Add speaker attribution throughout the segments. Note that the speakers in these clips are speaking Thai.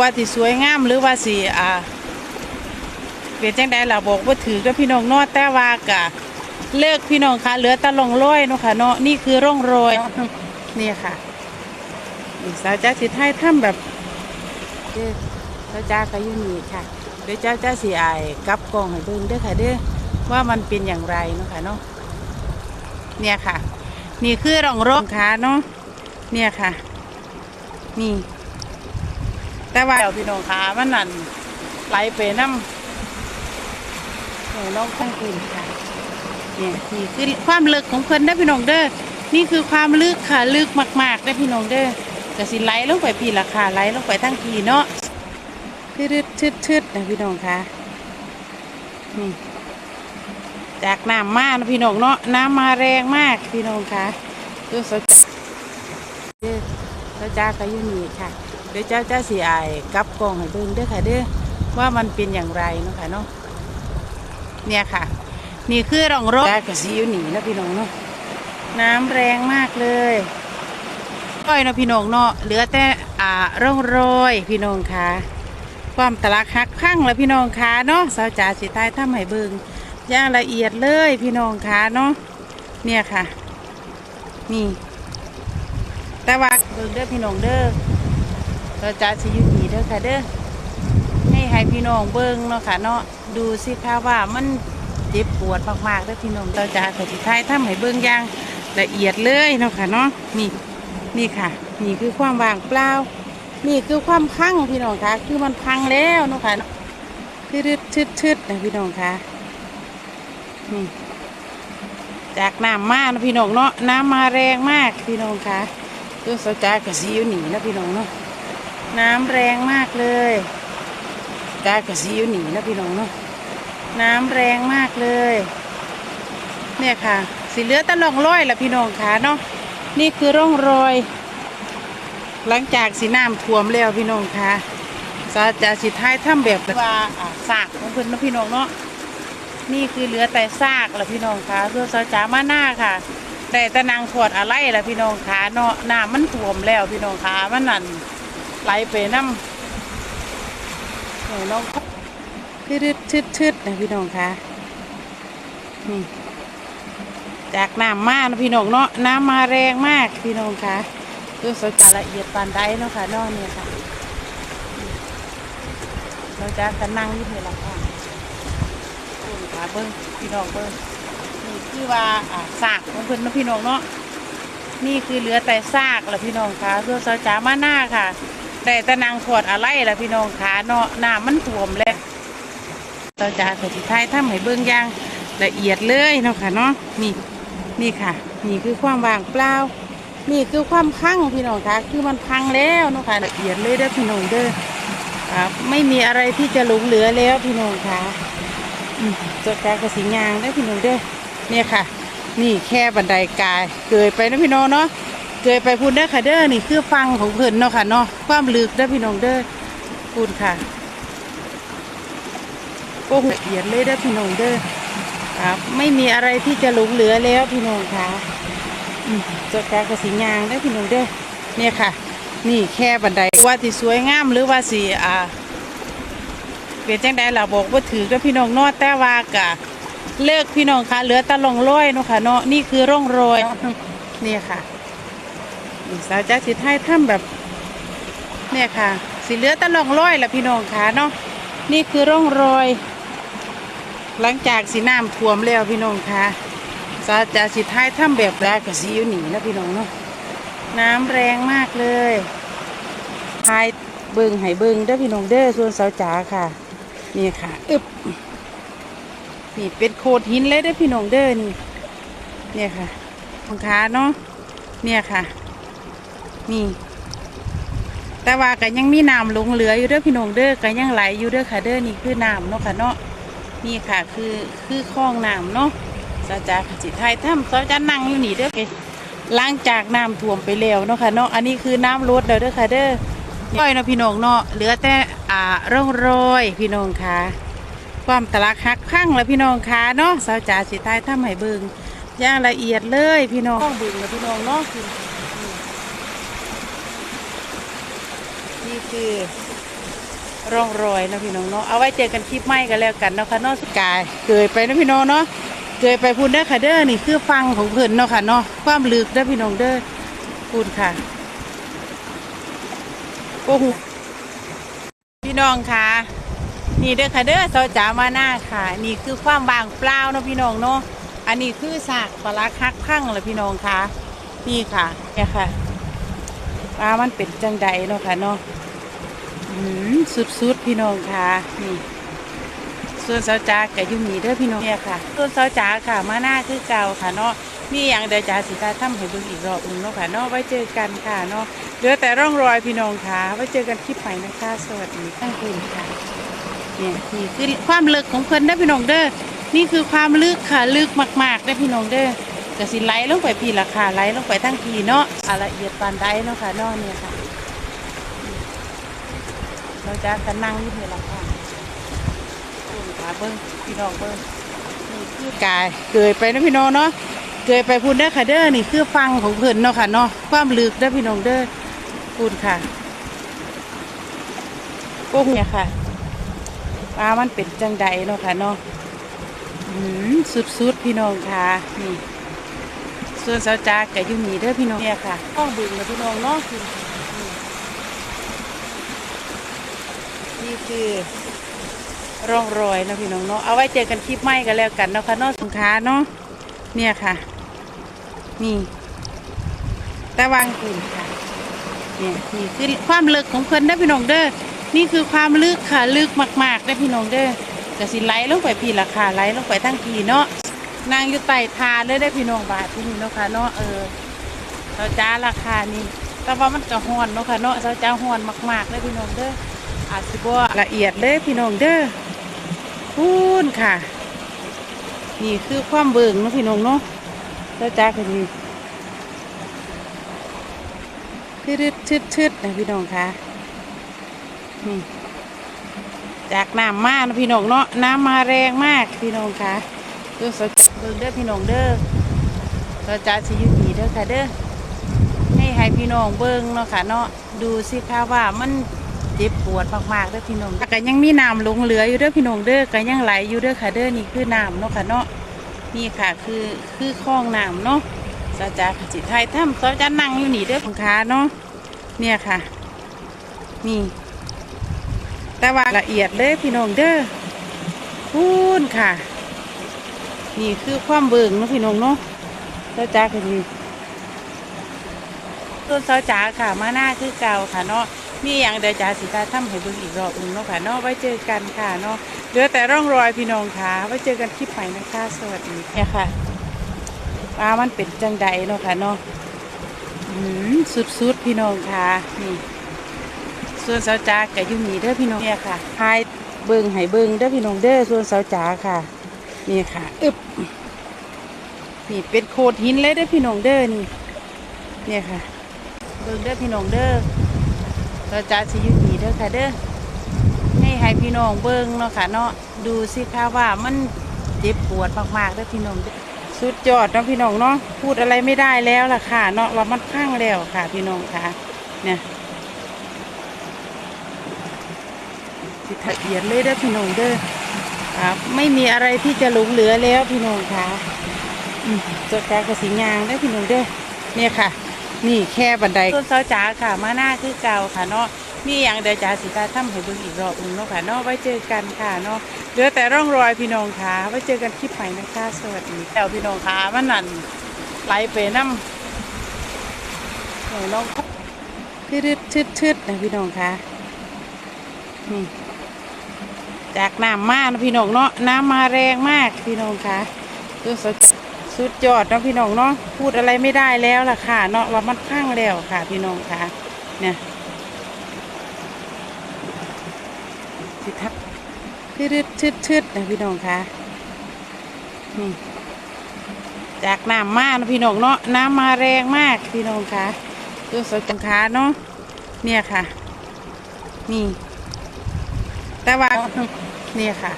Speaker 1: ว่าสิสวยงามหรือว่าสิอ่าเป็นจังใดล่ะบอกว่าถือกับพี่น้องนอแต่ว่ากะเลิกพี่น้องค่ะเหลือตะลงร้อยเนาะค่ะเนาะนี่คือร่องรอยนี่ค่ะสาวจ้าสิไทยทำแบบเด้อสาวจ้าก็ยู่นี่ค่ะเดี๋ยวเจ้าจ้าสิอายกลับกองให้เบิ่งเด้อค่ะเด้อว่ามันเป็นอย่างไรเนาะค่ะเนาะเนี่ยค่ะ นี่คือร่องรอยขาเนาะเนี่ยค่ะ นี่ แต่ว่าเดี๋ยวพี่น้องขามันนั่นไหลไปน้ำโอ้น้องข้างคืนค่ะเนี่ยนี่คือความลึกของเพิ่นนะพี่น้องเด้อนี่คือความลึกค่ะลึกมากๆนะพี่น้องเด้อกระสิไหลลงไปพี่ราคาไหลลงไปทั้งทีเนาะทืดทืดทืดนะพี่น้องค่ะนี่จากน้ำมานะพี่น้องเนาะน้ำมาแรงมากพี่น้องค่ะดูสดเด้อสจ้าก็ยู่นี่ค่ะ เดี๋ยวเจ้าเจ้าสีอายกลับกล้องให้เบิ่งเด้อค่ะเด้อว่ามันเป็นอย่างไรเนาะค่ะเนาะเนี่ยค่ะ นี่คือร่องรถกระสีอยู่หนีนะพี่น้องเนาะน้ำแรงมากเลยร้อยเนาะพี่น้องเนาะเหลือแต่อ่าร่องรอยพี่น้องค่ะ ความตะลักหักพังแล้วพี่น้องค่ะเนาะสาวจ๋าสีใต้ทำให้เบิ่งอย่างละเอียดเลยพี่น้องค่ะเนาะเนี่ยค่ะ นี่ แต่ว่าเบิ่งเด้อพี่น้องเด้อ เราจะสิอยู่นี่เด้อค่ะเด้อให้ให้พี่น้องเบิ่งเนาะค่ะเนาะดูสิคะว่ามันเจ็บปวดมากๆเด้อพี่น้องเราจะขอท้ายทำให้เบิ่งอย่างละเอียดเลยเนาะค่ะเนาะนี่นี่ค่ะ นี่คือความว่างเปล่านี่คือความพังพี่น้องค่ะคือมันพังแล้วเนาะค่ะเนาะคืดทึดทึดนะพี่น้องค่ะนี่จากน้ำมานะพี่น้องเนาะน้ำมาแรงมากพี่น้องค่ะคือสจากกระสีอยู่หนีนะพี่น้องเนาะ น้ำแรงมากเลยกากระสีอยู่หนีนะพี่น้องเนาะน้ำแรงมากเลย เนี่ยค่ะ สีเหลือแตะลองร้อยละพี่น้องค่ะเนาะนี่คือร่องรอย หลังจากสีน้ำท่วมแล้วพี่น้องค่ะสาจะสิท้ายถ้ำแบบว่าอ่าซากของเพิ่นเนาะพี่น้องเนาะนี่คือเหลือแต่ซากละพี่น้องค่ะเพื่อสาจามาหน้าค่ะแต่ตะนางถอดอะไรละพี่น้องค่ะเนาะน้ำมันท่วมแล้วพี่น้องค่ะมันนั่น ไหลไปน้ำโอ้น้องทืดทืดทืดนะพี่น้องค่ะนี่จากน้ำมานะพี่น้องเนาะน้ำมาแรงมากพี่น้องค่ะดูสดจาละเอียดปานใดเนาะค่ะนอกเนี่ยค่ะ เราจะกันนั่งอยี่นี่ละค่ะคุณค่ะเบิ้งพี่น้องเบิ้งนี่คือว่าอ่ากของเพิ่อนนะพี่น้องเนาะนี่คือเหลือแต่ซากละพี่น้องค่ะเพื่อสจามาหน้าค่ะ แต่ตะนางถอดอะไรล่ะพี่น้องขาเนาะน้ำมันท่วมแล้วเราจะขอที่ท้ายทำให้เบิ่งย่างละเอียดเลยเนาะค่ะเนาะนี่นี่ค่ะนี่คือความว่างเปล่านี่คือความพังพี่น้องค่ะคือมันพังแล้วเนาะค่ะละเอียดเลยเด้อพี่น้องเด้อครับไม่มีอะไรที่จะหลงเหลือแล้วพี่น้องค่ะจดการกระสียางได้พี่น้องเด้อเนี่ยค่ะ นี่แค่บันไดกายเกยไปนะพี่น้องเนาะ เกยไปพูดเด้อค่ะเด้อนี่คือฟังของเพิ่นเนาะค่ะเนาะความลึกเด้อพี่น้องเด้อพูดค่ะโอ้โหเอียดเลยเด้อพี่น้องเด้อครับ ไม่มีอะไรที่จะหลงเหลือแล้วพี่น้องค่ะจดการกระสียางได้อพี่น้องเด้อเนี่ยค่ะ นี่แค่บันไดว่าสิสวยงามหรือว่าสิอ่าเปลี่ยนจังใดล่ะบอกว่าถือกับพี่น้องเนอแต่ว่ากะเลิกพี่น้องค่ะเหลือตะลงร้อยเนาะค่ะเนาะนี่คือร่องรอยนี่ค่ะ เสาวจ้าสิไทยทำแบบ เนี่ยค่ะ สีเหลือตะลองร้อยละพี่น้องค่ะเนาะนี่คือร่องรอย หลังจากสีน้ำท่วมแล้วพี่น้องค่ะสาวจ้าสิไทยทำแบบแรกกับสีอยู่หนีนะพี่น้องเนาะน้ำแรงมากเลยทายเบิงให้เบิงเด้อพี่น้องเด้อส่วนสาวจ๋าค่ะ นี่ค่ะอึบนี่เป็นโขดหินเลยเด้อพี่น้องเด้อนี่เนี่ยค่ะของขาเนาะเนี่ยค่ะ นี่ แต่ว่าก็ยังมีน้ำหลงเหลืออยู่เด้อพี่น้องเด้อก็ยังไหลอยู่เด้อค่ะเด้อนี่คือน้ำเนาะค่ะเนาะนี่ค่ะคือคือคลองน้ำเนาะสาจาจิไทยถ้ำสาจานั่งอยู่นี่เด้อเกหล้างจากน้ำท่วมไปแล้วเนาะค่ะเนาะอันนี้คือน้ำลดแล้วเด้อค่ะเด้อร้อยเนาะพี่น้องเนาะเหลือแต่อ่าร่องรอยพี่น้องค่ะ ความตะลักหักพังแล้วพี่น้องค่ะเนาะสาวจ๋าสิไทยถ้ำให้เบิงอย่างละเอียดเลยพี่น้องต้องเบิงแล้วพี่น้องเนาะ นี่คือร่องรอยนะพี่น้องเนาะเอาไว้เจอกันคลิปใหม่กันแล้วกันเนาะค่ะนาะสกายเกยไปนะพี่น้องเนาะเกยไปพูดเด้อค่ะเด้อนี่คือฟังของเพิ่นเนาะค่ะเนาะความลึกเด้อพี่น้องเด้อพูดค่ะโอ้โหพี่น้องค่ะ นี่เด้อค่ะเด้อเสาจ๋ามาหน้าค่ะ นี่คือความบางเปล่าเนาะพี่น้องเนาะอันนี้คือสากปลาร้าคักพังเลยพี่น้องค่ะ นี่ค่ะเนี่ยค่ะปลามันเป็นจังใดเนาะค่ะเนาะอืม สุดๆพี่น้องค่ะนี่ส่วนสาวจ๋ากับยุมีเด้อพี่น้องเนี่ยค่ะส่วนสาวจ๋าค่ะมาหน้าคือเก่าค่ะเนาะมีอย่างเดียวจ๋าสิตาทำให้เบิ่งอีกรอบหนึงเนาะค่ะเนาะไว้เจอกันค่ะเนาะเหลือแต่ร่องรอยพี่น้องค่ะไว้เจอกันคลิปใหม่นะคะสวัสดีทั้งคืนค่ะเนี่ยนี่คือความลึกของเพิ่นนะพี่น้องเด้อนี่คือความลึกค่ะลึกมากๆนะพี่น้องเด้อกระสิไหลลงไปพี่ราคาไหลลงไปทั้งทีเนาะอะละเอียดปานใดเนาะค่ะเนาะเนี่ยค่ะ เราจะกันนั่งอยี่นี่ละค่ะคุณขาเบิ้งพี่น้องเบิ้งนี่คือกายเกยไปนะพี่น้องเนาะเกยไปพูดเด้อค่ะเด้อนี่คือฟังของเพิ่นเนาะค่ะเนาะความลึกเด้อพี่น้องเด้อพูดค่ะโอ้โหเนี่ยค่ะปลามันเป็นจังใดเนาะค่ะเนาะอืมสุดๆพี่น้องค่ะนี่ส่วนสาวจากกับยุมีเด้อพี่น้องเนี่ยค่ะห้องบึงนะพี่น้องเนาะคือ นี่คือร่องรอยนะพี่น้องเนาะเอาไว้เจอกันคลิปใหม่กันแล้วกันนะคะนอกสินค้าเนาะเนี่ยค่ะ นี่ตะวางคุณค่ะเนี่ยนี่คือความลึกของเพิ่นนะพี่น้องเด้อนี่คือความลึกค่ะลึกมากๆนะพี่น้องเด้อกระสิไหลลงไปพี่ราคาไหลลงไปทั้งทีเนาะนางอยู่ใต้ทาเลยได้พี่น้องบาทที่นี่เนาะค่ะเนาะเออเราจ้าราคานี่แต่ว่ามันก็ฮ้อนเนาะค่ะเนาะเราจ้าฮ้อนมากๆเลยพี่น้องเด้อ อาจสิบ่ละเอียดเลยพี่น้องเด้อพูนค่ะ นี่คือความเบิ่งเนาะพี่น้องเนาะแล้วจ้าก็ดีทืดทืดทืดนะพี่น้องค่ะนี่จากน้ำมากนะพี่น้องเนาะน้ำมาแรงมากพี่น้องค่ะดูสดเบิ่งเด้อพี่น้องเด้อเราจ้าสิยุดีเด้อค่ะเด้อให้ให้พี่น้องเบิ้งเนาะค่ะเนาะดูสิคะว่ามัน เจ็บปวดมากๆเด้อพี่น้องก็ยังมีน้ำหลงเหลืออยู่เด้อพี่น้องเด้อก็ยังไหลอยู่เด้อค่ะเด้อนี่คือน้ำเนาะค่ะเนาะนี่ค่ะคือคือคลองน้ำเนาะสาจากจิตไทยถ้ำสาจานั่งอยู่นี่เด้อของค้าเนาะเนี่ยค่ะ นี่ แต่ว่าละเอียดเลยพี่น้องเด้อพูนค่ะ นี่คือความเบิ่งเนาะพี่น้องเนาะสาจากดีต้นสาจาค่ะมาหน้าคือเก่าค่ะเนาะ มีอย่างเดียวจ๋าสิตาทำให้เบิ่งอีกรอบหนึงเนาะค่ะเนาะไว้เจอกันค่ะเนาะเหลือแต่ร่องรอยพี่น้องค่ะไว้เจอกันคลิปใหม่นะคะ สวัสดีเนี่ยค่ะปลามันเป็นจังใดเนาะค่ะเนาะอืมสุดๆพี่น้องค่ะนี่ส่วนเสาจ๋ากับยุมีเด้อพี่น้องเนี่ยค่ะพายเบิ่งให้เบิ่งเด้อพี่น้องเด้อส่วนเสาจ๋าค่ะนี่ค่ะอึบนี่เป็นโขดหินเลยเด้อพี่น้องเด้อนี่เนี่ยค่ะ เบิ่งเด้อพี่น้องเด้อ เราจะสิอยุดีเด้อค่ะเด้อให้ให้พี่น้องเบิ่งเนาะค่ะเนาะดูสิคะว่ามันเจ็บปวดมากๆเด้อพี่น้องสุดยอดเนาะพี่น้องเนาะพูดอะไรไม่ได้แล้วล่ะค่ะ เนาะว่ามันพังแล้วค่ะ พี่น้องค่ะ เนี่ยสิละเอียดเลยเด้อพี่น้องเด้อครับไม่มีอะไรที่จะหลงเหลือแล้วพี่น้องค่ะจดการกระสีงางได้อพี่น้องเด้อเนี่ยค่ะ นี่แค่บันไดต้นเสาจ๋าค่ะ มาหน้าคือเก่าค่ะเนาะมีอย่างเดียวจ๋าสิตาทำให้เบิ่งอีกรอบหนึงเนาะค่ะเนาะไว้เจอกันค่ะเนาะเหลือแต่ร่องรอยพี่น้องค่ะไว้เจอกันคลิปใหม่นะคะสวัสดีแล้วพี่น้องค่ะมันนั่นไหลไปน้ำโอ้น้องทืดทืดทืดนะพี่น้องค่ะนี่จากน้ำมานะพี่น้องเนาะน้ำมาแรงมากพี่น้องค่ะดูสด สุดยอดเนาะพี่น้องเนาะพูดอะไรไม่ได้แล้วล่ะค่ะเนาะว่ามันพังแล้วค่ะ พี่น้องค่ะเนี่ยสิทักทืดทืดทืดนะพี่น้องค่ะนี่จากน้ำมานะพี่น้องเนาะน้ำมาแรงมากพี่น้องค่ะดูสดจังขาเนาะเนี่ยค่ะ นี่แต่ว่าเนี่ยค่ะ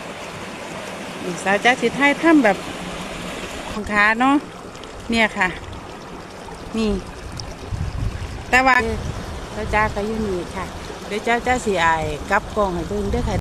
Speaker 1: สาวจ้าสิไทยทำแบบ ของค้าเนาะเนี่ยค่ะ นี่ แต่ว่าเจ้าจ้าก็อยู่นี่ค่ะ เดี๋ยวเจ้าเจ้าสีอายกลับกองให้เบิ่งเด้อค่ะ